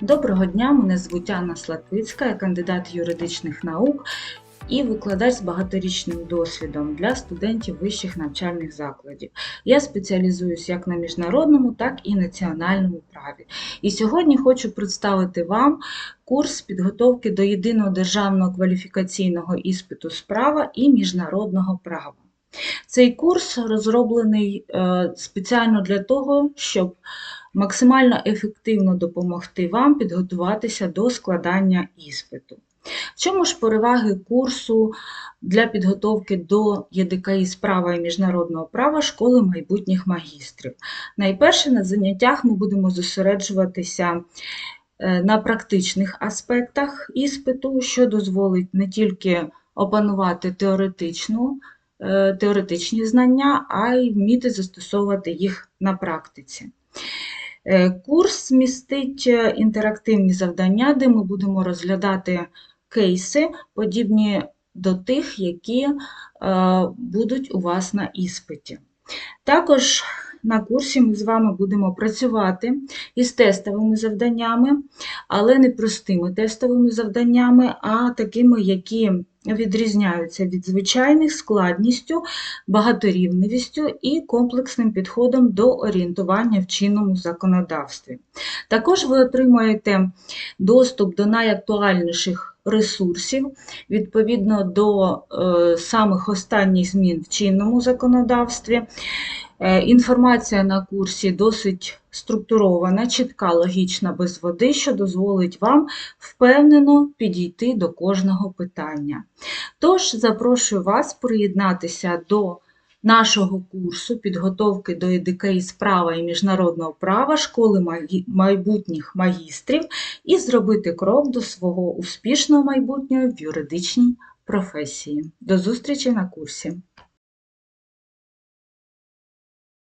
Доброго дня, мене звуть Анна Слатвицька, я кандидат юридичних наук і викладач з багаторічним досвідом для студентів вищих навчальних закладів. Я спеціалізуюсь як на міжнародному, так і національному праві. І сьогодні хочу представити вам курс підготовки до єдиного державного кваліфікаційного іспиту з права і міжнародного права. Цей курс розроблений е, спеціально для того, щоб максимально ефективно допомогти вам підготуватися до складання іспиту. В чому ж переваги курсу для підготовки до ЄДКІ з права і міжнародного права школи майбутніх магістрів? Найперше, на заняттях ми будемо зосереджуватися е, на практичних аспектах іспиту, що дозволить не тільки опанувати теоретичну, теоретичні знання, а й вміти застосовувати їх на практиці. Е, Курс містить е, інтерактивні завдання, де ми будемо розглядати кейси, подібні до тих, які е, будуть у вас на іспиті. Також на курсі ми з вами будемо працювати із тестовими завданнями, але не простими тестовими завданнями, а такими, які відрізняються від звичайних складністю, багаторівневістю і комплексним підходом до орієнтування в чинному законодавстві. Також ви отримаєте доступ до найактуальніших ресурсів відповідно до е, самих останніх змін в чинному законодавстві. Е, Інформація на курсі досить структурована, чітка, логічна, без води, що дозволить вам впевнено підійти до кожного питання. Тож запрошую вас приєднатися до нашого курсу підготовки до з права і міжнародного права школи майбутніх магістрів і зробити крок до свого успішного майбутнього в юридичній професії. До зустрічі на курсі!